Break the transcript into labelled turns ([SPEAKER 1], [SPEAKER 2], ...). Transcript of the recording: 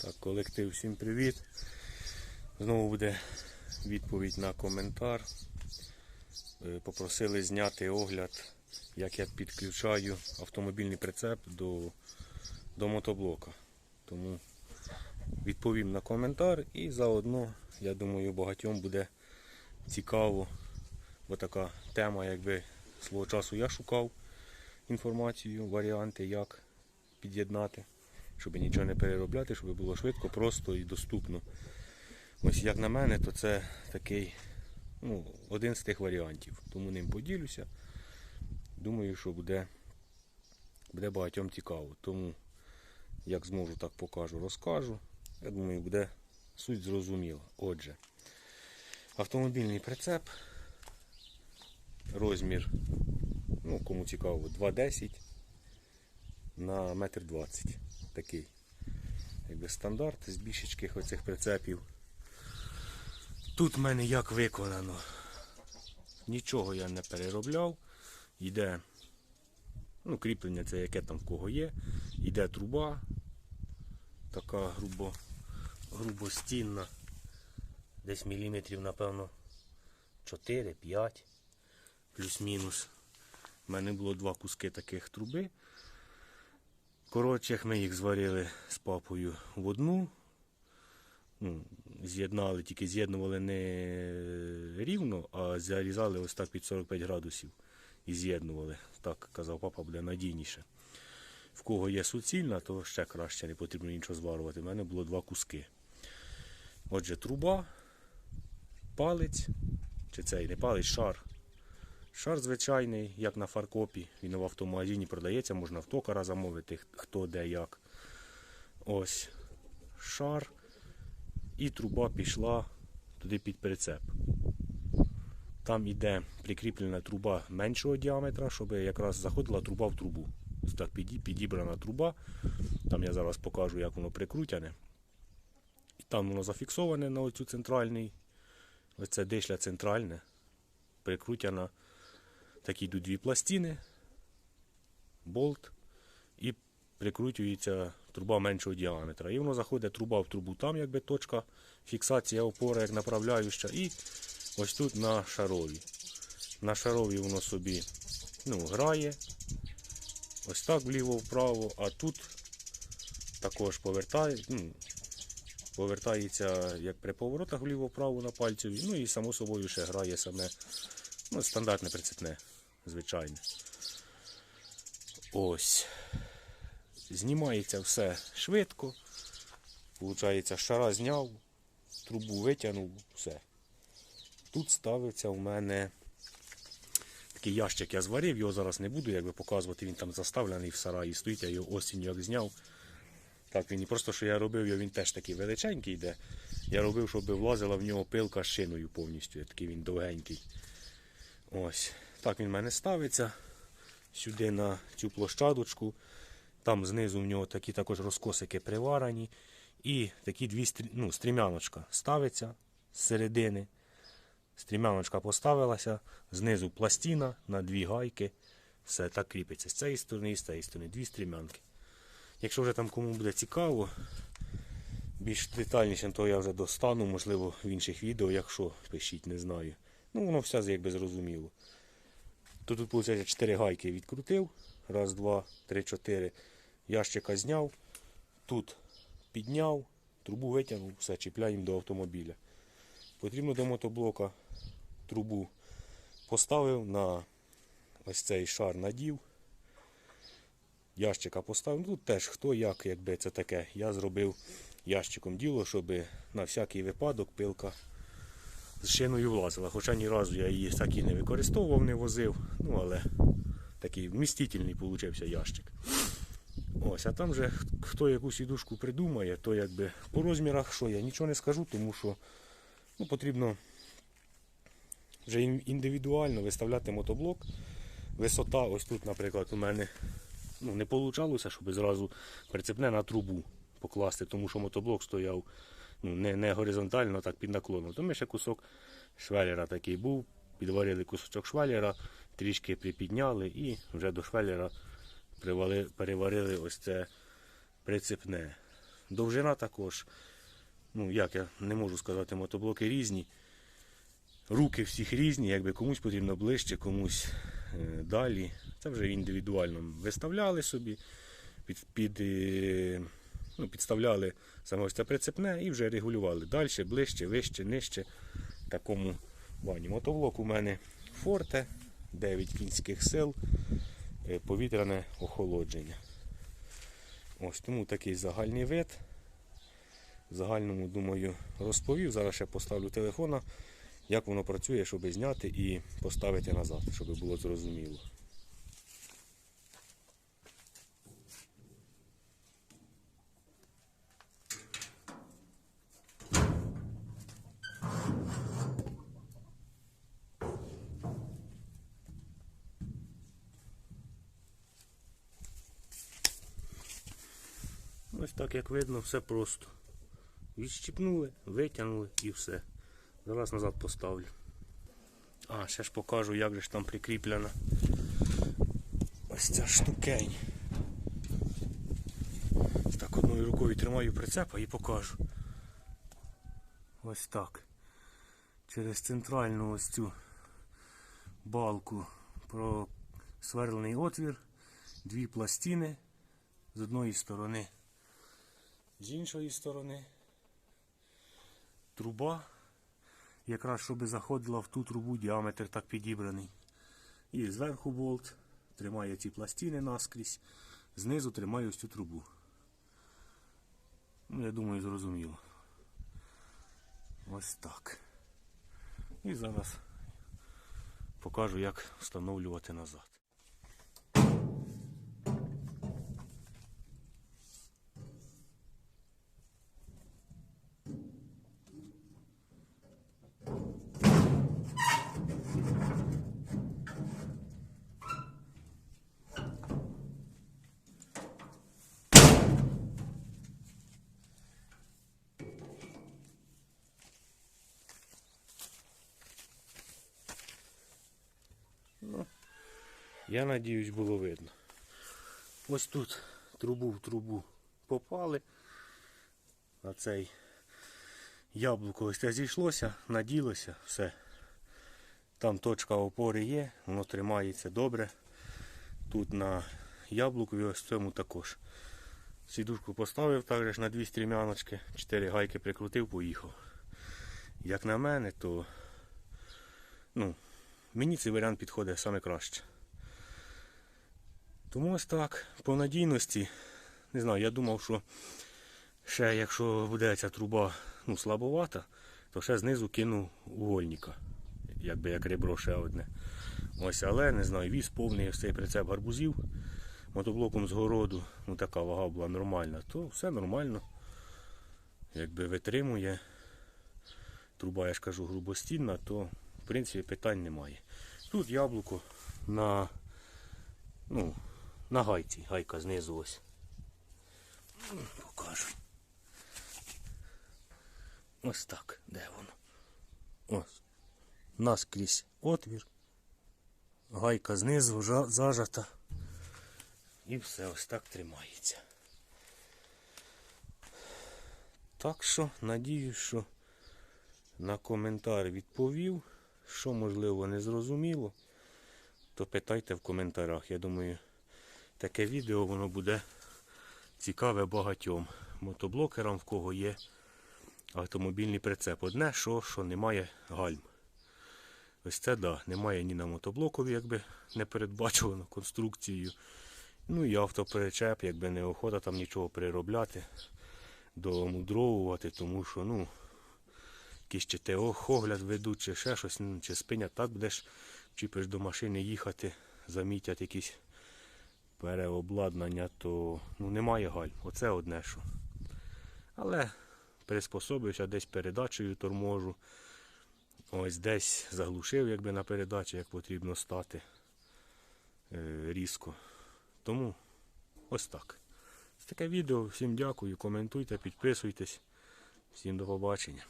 [SPEAKER 1] Так, колектив, всім привіт. Знову буде відповідь на коментар. Е, Попросили зняти огляд, як я підключаю автомобільний прицеп до, до мотоблока. Тому відповім на коментар і заодно, я думаю, багатьом буде цікаво, бо така тема, якби свого часу я шукав інформацію, варіанти, як під'єднати щоб нічого не переробляти, щоб було швидко, просто і доступно. Ось як на мене, то це такий ну, один з тих варіантів. Тому ним поділюся. Думаю, що буде, буде багатьом цікаво. Тому як зможу, так покажу, розкажу. Я думаю, буде суть зрозуміла. Отже, автомобільний прицеп, розмір, ну кому цікаво, 2,10 на метр 20 такий якби стандарт з більшечких оцих прицепів. Тут в мене як виконано. Нічого я не переробляв. Йде ну, кріплення, це яке там в кого є. Йде труба, така грубо, грубостінна. Десь міліметрів, напевно, 4-5, плюс-мінус. У мене було два куски таких труби. Коротше, ми їх зварили з папою в одну. Ну, з'єднали, тільки з'єднували не рівно, а зарізали ось так під 45 градусів і з'єднували. Так казав папа, буде надійніше. В кого є суцільна, то ще краще, не потрібно нічого зварювати. У мене було два куски. Отже, труба, палець, чи цей не палець, шар. Шар звичайний, як на фаркопі. Він в автомагазині продається, можна в токара замовити, хто де як. Ось шар. І труба пішла туди під прицеп. Там іде прикріплена труба меншого діаметра, щоб якраз заходила труба в трубу. Так підібрана труба. Там я зараз покажу, як воно прикрутяне. І там воно зафіксоване на оцю центральний. Ось це дишля центральне. Прикрутяна такі йдуть дві пластини, болт і прикручується труба меншого діаметра. І воно заходить труба в трубу, там якби точка фіксація опора як направляюча. І ось тут на шарові. На шарові воно собі ну, грає. Ось так вліво-вправо, а тут також повертає, ну, повертається як при поворотах вліво-вправо на пальцеві. Ну і само собою ще грає саме Ну, стандартне прицепне, звичайне. Ось. Знімається все швидко. Получається, шара зняв, трубу витягнув, все. Тут ставиться у мене такий ящик я зварив, його зараз не буду якби показувати, він там заставлений в сараї, стоїть, я його осінню як зняв. Так, він і просто що я робив, він теж такий величенький йде. Я робив, щоб влазила в нього пилка з шиною повністю. Такий він довгенький. Ось. Так він в мене ставиться. Сюди на цю площадочку. Там знизу в нього такі також розкосики приварені. І такі дві ну, стрімяночка ставиться з середини. Стрімяночка поставилася, знизу пластина на дві гайки. Все так кріпиться з цієї сторони і з цієї сторони. Дві стрімянки. Якщо вже там кому буде цікаво, більш детальніше, то я вже достану, можливо, в інших відео, якщо пишіть, не знаю. Ну, воно все якби зрозуміло. То тут, виходить, 4 гайки відкрутив. Раз, два, три, чотири. Ящика зняв. Тут підняв, трубу витягнув, все, чіпляємо до автомобіля. Потрібно до мотоблока трубу поставив на ось цей шар надів. Ящика поставив. Ну, Тут теж хто як, якби це таке. Я зробив ящиком діло, щоб на всякий випадок пилка з шиною влазила. Хоча ні разу я її так і не використовував, не возив. Ну, але такий вмістительний получився ящик. Ось, а там же хто якусь сідушку придумає, то якби по розмірах, що я нічого не скажу, тому що ну, потрібно вже індивідуально виставляти мотоблок. Висота, ось тут, наприклад, у мене ну, не вийшло, щоб зразу прицепне на трубу покласти, тому що мотоблок стояв ну, не, не горизонтально, так під наклоном. То ми ще кусок швелера такий був, підварили кусочок швелера, трішки припідняли і вже до привали, переварили ось це прицепне. довжина також. Ну, як я не можу сказати, мотоблоки різні. Руки всіх різні, якби комусь потрібно ближче, комусь е, далі. Це вже індивідуально виставляли собі, під, під, е, ну, підставляли саме це прицепне і вже регулювали далі, ближче, вище, нижче. Такому плані. Мотоблок у мене форте, 9 кінських сил, е, повітряне охолодження. Ось тому такий загальний вид. В загальному, думаю, розповів. Зараз ще поставлю телефона, як воно працює, щоб зняти і поставити назад, щоб було зрозуміло. Так як видно, все просто. Відщипнули, витягнули і все. Зараз назад поставлю. А, ще ж покажу, як же ж там прикріплена ось ця штукень. Так одною рукою тримаю прицепа і покажу. Ось так. Через центральну ось цю балку просверлений отвір, дві пластини з одної сторони з іншої сторони труба, якраз щоб заходила в ту трубу, діаметр так підібраний. І зверху болт тримає ці пластини наскрізь, знизу тримає ось цю трубу. Ну, я думаю, зрозуміло. Ось так. І зараз покажу, як встановлювати назад. Ну, я надіюсь, було видно. Ось тут трубу в трубу попали. А цей яблуко ось це зійшлося, наділося, все. Там точка опори є, воно тримається добре. Тут на яблуку і ось цьому також. Сідушку поставив також на дві стрімяночки, чотири гайки прикрутив, поїхав. Як на мене, то ну, Мені цей варіант підходить саме краще. Тому ось так, по надійності, не знаю, я думав, що ще якщо буде ця труба ну, слабовата, то ще знизу кину угольника. Якби як ребро ще одне. Ось, але не знаю, віз повний ось цей прицеп гарбузів мотоблоком з городу, ну така вага була нормальна, то все нормально. Якби витримує. Труба, я ж кажу, грубостінна, то принципі питань немає. Тут яблуко на ну, на гайці, гайка знизу ось. Покажу. Ось так, де воно? Ось. Наскрізь отвір. Гайка знизу зажата. І все ось так тримається. Так що, надію, що на коментар відповів. Що можливо не зрозуміло, то питайте в коментарях. Я думаю, таке відео воно буде цікаве багатьом мотоблокерам, в кого є автомобільний прицеп. Одне, що, що немає гальм. Ось це да, немає ні на мотоблокові, якби не передбачувано конструкцією. Ну і автопричеп, якби не охота там нічого переробляти, домудровувати, тому що, ну якийсь чи те огляд ведуть, чи ще щось, ну, чи спинять, так будеш чіпиш до машини їхати, замітять якісь переобладнання, то ну, немає галь. Оце одне що. Але приспособився десь передачею торможу. Ось десь заглушив, якби на передачі, як потрібно стати е, різко. Тому ось так. Це таке відео. Всім дякую, коментуйте, підписуйтесь. Всім до побачення.